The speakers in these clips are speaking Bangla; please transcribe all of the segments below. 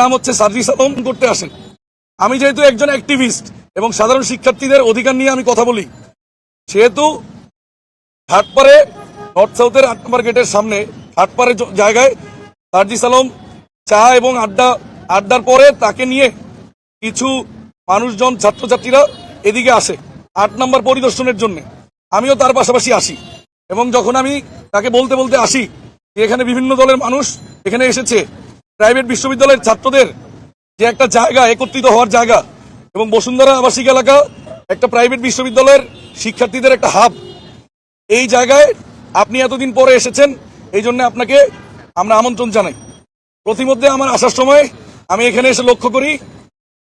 নাম হচ্ছে আলম করতে আসেন। আমি যেহেতু একজন অ্যাক্টিভিস্ট এবং সাধারণ শিক্ষার্থীদের অধিকার নিয়ে আমি কথা বলি, সেহেতু ঘাটপাড়ে নর্থ সাউথের আট নম্বর গেটের সামনে ঘাটপাড়ে জায়গায় সার্জিস আলম চা এবং আড্ডা, আড্ডার পরে তাকে নিয়ে কিছু মানুষজন, ছাত্রছাত্রীরা এদিকে আসে আট নম্বর পরিদর্শনের জন্য। আমিও তার পাশাপাশি আসি এবং যখন আমি তাকে বলতে বলতে আসি এখানে বিভিন্ন দলের মানুষ এখানে এসেছে প্রাইভেট বিশ্ববিদ্যালয়ের ছাত্রদের যে একটা জায়গা, একত্রিত হওয়ার জায়গা এবং বসুন্ধরা আবাসিক এলাকা একটা প্রাইভেট বিশ্ববিদ্যালয়ের শিক্ষার্থীদের একটা হাব। এই জায়গায় আপনি এতদিন পরে এসেছেন, এই জন্য আপনাকে আমরা আমন্ত্রণ জানাই। প্রতিমধ্যে আমার আসার সময় আমি এখানে এসে লক্ষ্য করি,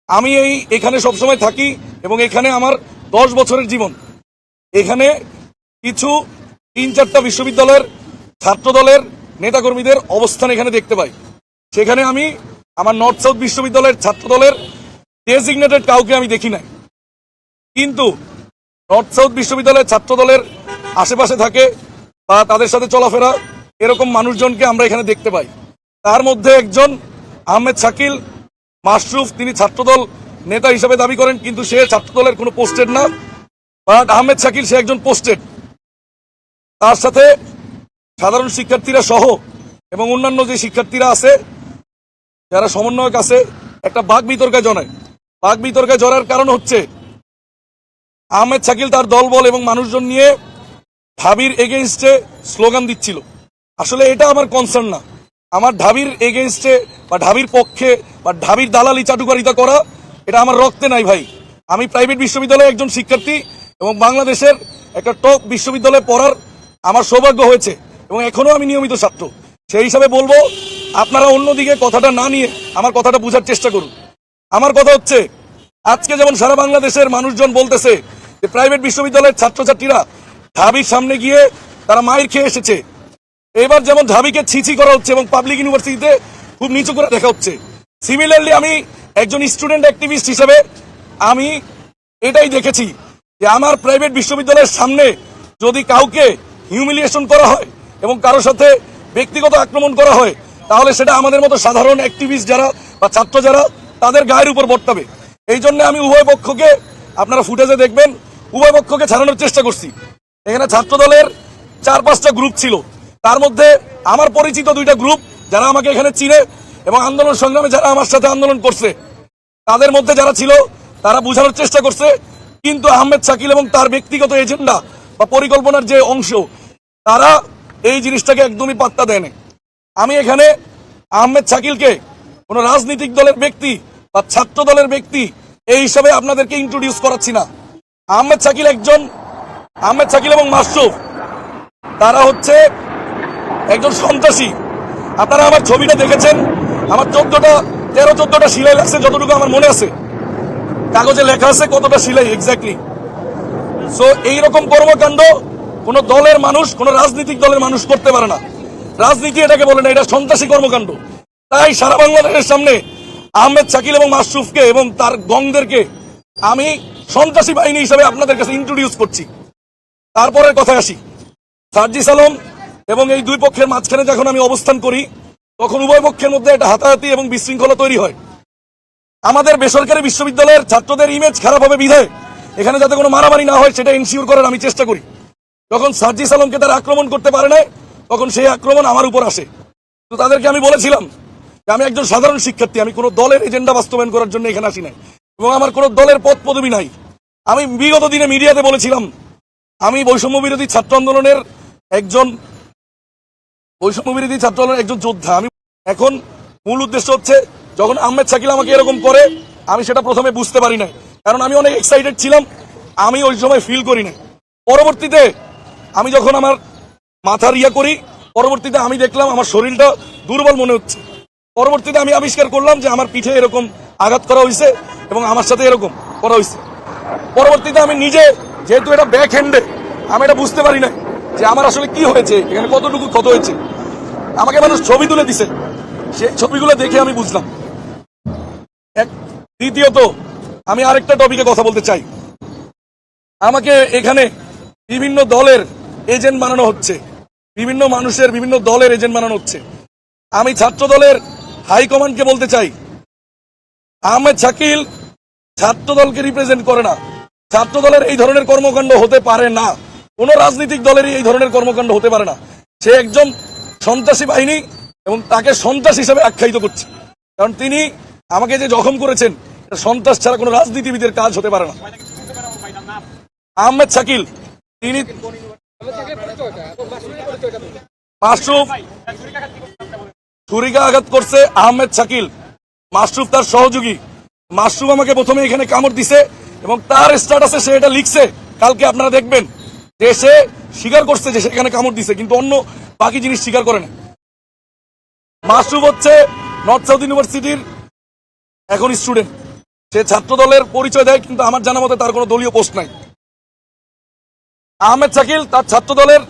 আমি এই এখানে সবসময় থাকি এবং এখানে আমার দশ বছরের জীবন। এখানে কিছু তিন চারটা বিশ্ববিদ্যালয়ের ছাত্র দলের নেতাকর্মীদের অবস্থান এখানে দেখতে পাই। সেখানে আমি আমার নর্থ সাউথ বিশ্ববিদ্যালয়ের ছাত্র দলের ডেজিগনেটেড কাউকে আমি দেখি নাই। কিন্তু নর্থ সাউথ বিশ্ববিদ্যালয়ের ছাত্র দলের আশেপাশে থাকে বা তাদের সাথে চলাফেরা এরকম মানুষজনকে আমরা এখানে দেখতে পাই। তার মধ্যে একজন আহমেদ শাকিল মাশরুফ, তিনি ছাত্রদল নেতা হিসেবে দাবি করেন, কিন্তু সে ছাত্রদলের কোনো পোস্টেড না। বাট আহমেদ শাকিল, সে একজন পোস্টেড তার সাথে সাধারণ শিক্ষার্থীরা সহ এবং অন্যান্য যে শিক্ষার্থীরা আছে যারা সমন্বয়ক আছে, একটা বাঘ বিতর্কে জড়ায়। বাঘ বিতর্কে জড়ার কারণ হচ্ছে, আহমেদ শাকিল তার দলবল এবং মানুষজন নিয়ে ঢাবির এগেনস্টে স্লোগান দিচ্ছিল। আসলে এটা আমার কনসার্ন না। আমার ঢাবির এগেনস্টে বা ঢাবির পক্ষে বা ঢাবির দালালি চাটুকারিতা করা, এটা আমার রক্তে নাই ভাই। আমি প্রাইভেট বিশ্ববিদ্যালয়ে একজন শিক্ষার্থী এবং বাংলাদেশের একটা টপ বিশ্ববিদ্যালয়ে পড়ার আমার সৌভাগ্য হয়েছে এবং এখনও আমি নিয়মিত ছাত্র। সেই হিসাবে বলব আপনারা অন্যদিকে কথাটা না নিয়ে আমার কথাটা বোঝার চেষ্টা করুন। আমার কথা হচ্ছে, আজকে যেমন সারা বাংলাদেশের মানুষজন বলতেছে যে প্রাইভেট বিশ্ববিদ্যালয়ের ছাত্রছাত্রীরা ঢাবির সামনে গিয়ে তারা মায়ের খেয়ে এসেছে। এবার যেমন ঢাবিকে ছিছি করা হচ্ছে এবং পাবলিক ইউনিভার্সিটিতে খুব নিচু করে দেখা হচ্ছে। সিমিলারলি আমি একজন স্টুডেন্ট অ্যাক্টিভিস্ট হিসেবে আমি এটাই দেখেছি যে আমার প্রাইভেট বিশ্ববিদ্যালয়ের সামনে যদি কাউকে হিউমিলিয়েশন করা হয় এবং কারোর সাথে ব্যক্তিগত আক্রমণ করা হয় তাহলে সেটা আমাদের মতো সাধারণ অ্যাক্টিভিস্ট যারা বা ছাত্র যারা, তাদের গায়ের উপর বর্তাবে। এই জন্য আমি উভয় পক্ষকে, আপনারা ফুটেজে দেখবেন, উভয় পক্ষকে ছাড়ানোর চেষ্টা করছি। এখানে ছাত্র দলের চার পাঁচটা গ্রুপ ছিল। তার মধ্যে আমার পরিচিত দুইটা গ্রুপ যারা আমাকে এখানে চিনে এবং আন্দোলন সংগ্রামে যারা আমার সাথে আন্দোলন করছে, তাদের মধ্যে যারা ছিল, তারা বোঝানোর চেষ্টা করছে, কিন্তু আহমেদ শাকিল এবং তার ব্যক্তিগত এজেন্ডা বা পরিকল্পনার যে অংশ, তারা এই জিনিসটাকে একদমই পাত্তা দেয়নি। আমি এখানে আহমেদ শাকিলকে কোনো রাজনৈতিক দলের ব্যক্তি বা ছাত্র দলের ব্যক্তি এই হিসাবে আপনাদেরকে ইন্ট্রোডিউস করাচ্ছি না। আহমেদ শাকিল একজন, আহমেদ শাকিল এবং মাসরুফ তারা হচ্ছে একজন সন্ত্রাসী। আপনারা আমার ছবিটা দেখেছেন, আমার চোদ্দটা, তেরো, চোদ্দটা সিলাই লাগছে, যতটুকু আমার মনে আছে। কাগজে লেখা আছে কতটা সিলাই এক্স্যাক্টলি সো এইরকম কর্মকাণ্ড কোনো দলের মানুষ, কোনো রাজনৈতিক দলের মানুষ করতে পারে না। রাজনীতি এটাকে বলে না, এটা সন্ত্রাসী কর্মকাণ্ড। তাই সারা বাংলাদেশের সামনে আহমেদ শাকিল এবং মাসরুফকে এবং তার গংদেরকে আমি সন্ত্রাসী বাহিনী হিসেবে আপনাদের কাছে ইন্ট্রোডিউস করছি। তারপরের কথায় আসি। সার্জিস আলম এবং এই দুই পক্ষের মাঝখানে যখন আমি অবস্থান করি, তখন উভয় পক্ষের মধ্যে একটা হাতাহাতি এবং বিশৃঙ্খলা তৈরি হয়। আমাদের বেসরকারি বিশ্ববিদ্যালয়ের ছাত্রদের ইমেজ খারাপ হবে বিধায়, এখানে যাতে কোনো মারামারি না হয়, সেটা ইনশিওর করার আমি চেষ্টা করি। যখন সার্জিস আলমকে তারা আক্রমণ করতে পারে না তখন সেই আক্রমণ আমার উপর আসে। তো তাদেরকে আমি বলেছিলাম যে আমি একজন সাধারণ শিক্ষার্থী, আমি কোনো দলের এজেন্ডা বাস্তবায়ন করার জন্য এখানে আসি নাই এবং আমার কোনো দলের পদ পদবি নাই। আমি বিগত দিনে মিডিয়াতে বলেছিলাম, আমি বৈষম্য বিরোধী ছাত্র আন্দোলনের একজন, বৈষম্য বিরোধী ছাত্র আন্দোলনের একজন যোদ্ধা। আমি এখন মূল উদ্দেশ্য হচ্ছে, যখন আহমেদ শাকিল আমাকে এরকম করে, আমি সেটা প্রথমে বুঝতে পারি না কারণ আমি অনেক এক্সাইটেড ছিলাম, আমি ওই সময় ফিল করি না পরবর্তীতে আমি যখন আমার মাথা রিয়া করি, পরবর্তীতে আমি দেখলাম আমার শরীরটা দুর্বল মনে হচ্ছে। পরবর্তীতে আমি আবিষ্কার করলাম যে আমার পিঠে এরকম আঘাত করা হয়েছে এবং আমার সাথে এরকম করা হয়েছে পরবর্তীতে আমি নিজে, যেহেতু এটা ব্যাক হ্যান্ডে আমি এটা বুঝতে পারি না যে আমার আসলে কি হয়েছে, এখানে কতটুকু ক্ষত হয়েছে। আমাকে মানুষ ছবি তুলে দিছে। সেই ছবিগুলো দেখে আমি বুঝলাম। এক, দ্বিতীয়ত, আমি আরেকটা টপিকে কথা বলতে চাই। আমাকে এখানে বিভিন্ন দলের এজেন্ট বানানো হচ্ছে। বিভিন্ন মানুষের বিভিন্ন দলের এজেন্ট বানানো হচ্ছে। আমি ছাত্র দলের হাইকমান্ডকে বলতে চাই। আহমেদ শাকিল ছাত্র দলকে রিপ্রেজেন্ট করে না। ছাত্র দলের এই ধরনের কর্মকাণ্ড হতে পারে না। কোন রাজনৈতিক দলেরই এই ধরনের কর্মকাণ্ড হতে পারে না। সে একজন সন্ত্রাসী বাহিনী এবং তাকে সন্ত্রাস হিসেবে আখ্যায়িত করছে। কারণ তিনি আমাকে যে জখম করেছেন সন্ত্রাস ছাড়া কোনো রাজনীতিবিদের কাজ হতে পারে না। আহমেদ শাকিল, তিনি মাসরুফ ছুরিকা আঘাত করছে আহমেদ শাকিল। মাসরুফ তার সহযোগী। মাসরুফ আমাকে প্রথমে এখানে কামড় দিছে এবং তার স্ট্যাটাসে সে এটা লিখছে। কালকে আপনারা দেখবেন যে সে স্বীকার করছে যে সেখানে কামড় দিছে, কিন্তু অন্য বাকি জিনিস স্বীকার করে না। মাসরুফ হচ্ছে নর্থ সাউথ ইউনিভার্সিটির এখন স্টুডেন্ট। সে ছাত্র দলের পরিচয় দেয়, কিন্তু আমার জানা মতে তার কোনো দলীয় পোস্ট নাই। আহমেদ শাকিল তার ছাত্র দলের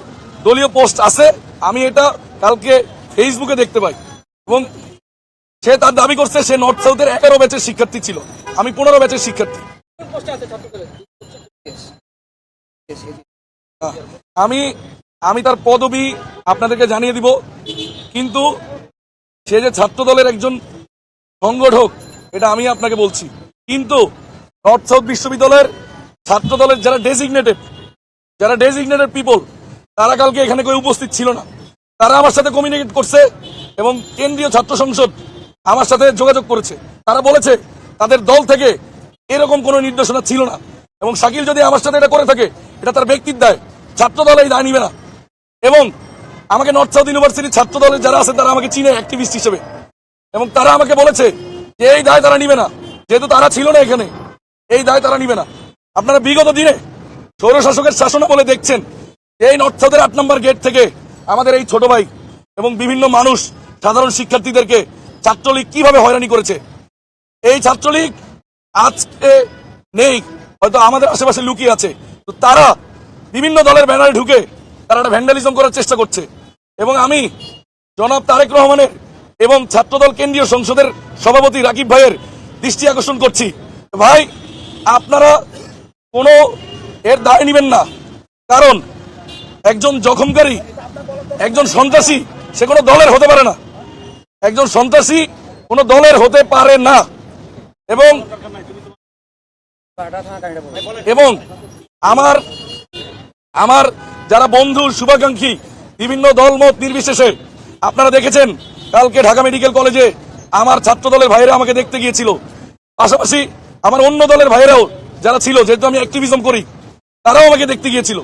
দলীয় পোস্ট আছে। আমি এটা কালকে ফেসবুকে দেখতে পাই। এবং সে তার দাবি করছে সে নর্থ সাউথের এগারো ব্যাচের শিক্ষার্থী ছিল। আমি পনেরো ব্যাচের শিক্ষার্থী। আমি আমি তার পদবি আপনাদেরকে জানিয়ে দিব। কিন্তু সে যে ছাত্র দলের একজন সংগঠক, এটা আমি আপনাকে বলছি। কিন্তু নর্থ সাউথ বিশ্ববিদ্যালয়ের ছাত্র দলের যারা ডেজিগনেটেড যারা ডেজিগনেটেড পিপল তারা কালকে এখানে কেউ উপস্থিত ছিল না। তারা আমার সাথে কমিউনিকেট করছে এবং কেন্দ্রীয় ছাত্র সংসদ আমার সাথে যোগাযোগ করেছে। তারা বলেছে, তাদের দল থেকে এরকম কোনো নির্দেশনা ছিল না। এবং শাকিল যদি আমার সাথে এটা করে থাকে, এটা তার ব্যক্তির দায়। ছাত্র দল এই দায় নিবে না। এবং আমাকে নর্থ সাউথ ইউনিভার্সিটির ছাত্র দলের যারা আছে, তারা আমাকে চিনে অ্যাক্টিভিস্ট হিসেবে। এবং তারা আমাকে বলেছে যে এই দায় তারা নিবে না। যেহেতু তারা ছিল না এখানে, এই দায় তারা নিবে না। আপনারা বিগত দিনে সৌরশাসকের শাসনে বলে দেখছেন এই নর্থ সাউথের আট নম্বর গেট থেকে আমাদের এই ছোট ভাই এবং বিভিন্ন মানুষ, সাধারণ শিক্ষার্থীদেরকে ছাত্রলীগ কীভাবে হয়রানি করেছে? এই ছাত্রলীগ আজকে নেই, হয়তো আমাদের আশেপাশে লুকিয়ে আছে। তো তারা বিভিন্ন দলের ব্যানারে ঢুকে তারা একটা ভ্যান্ডালিজম করার চেষ্টা করছে। এবং আমি জনাব তারেক রহমানের এবং ছাত্রদল কেন্দ্রীয় সংসদের সভাপতি রাকিব ভাইয়ের দৃষ্টি আকর্ষণ করছি। ভাই, আপনারা কোনো এর দায় নেবেন না। কারণ একজন জখমকারী, একজন সন্ত্রাসী, সে কোনো দলের হতে পারে না। একজন সন্ত্রাসী কোনো দলের হতে পারে না। এবং এবং আমার আমার যারা বন্ধু, শুভাকাঙ্ক্ষী, বিভিন্ন দলমত নির্বিশেষে আপনারা দেখেছেন, কালকে ঢাকা মেডিকেল কলেজে আমার ছাত্র দলের ভাইয়েরা আমাকে দেখতে গিয়েছিল। পাশাপাশি আমার অন্য দলের ভাইয়েরাও যারা ছিল, যেহেতু আমি অ্যাক্টিভিজম করি, তারাও আমাকে দেখতে গিয়েছিল।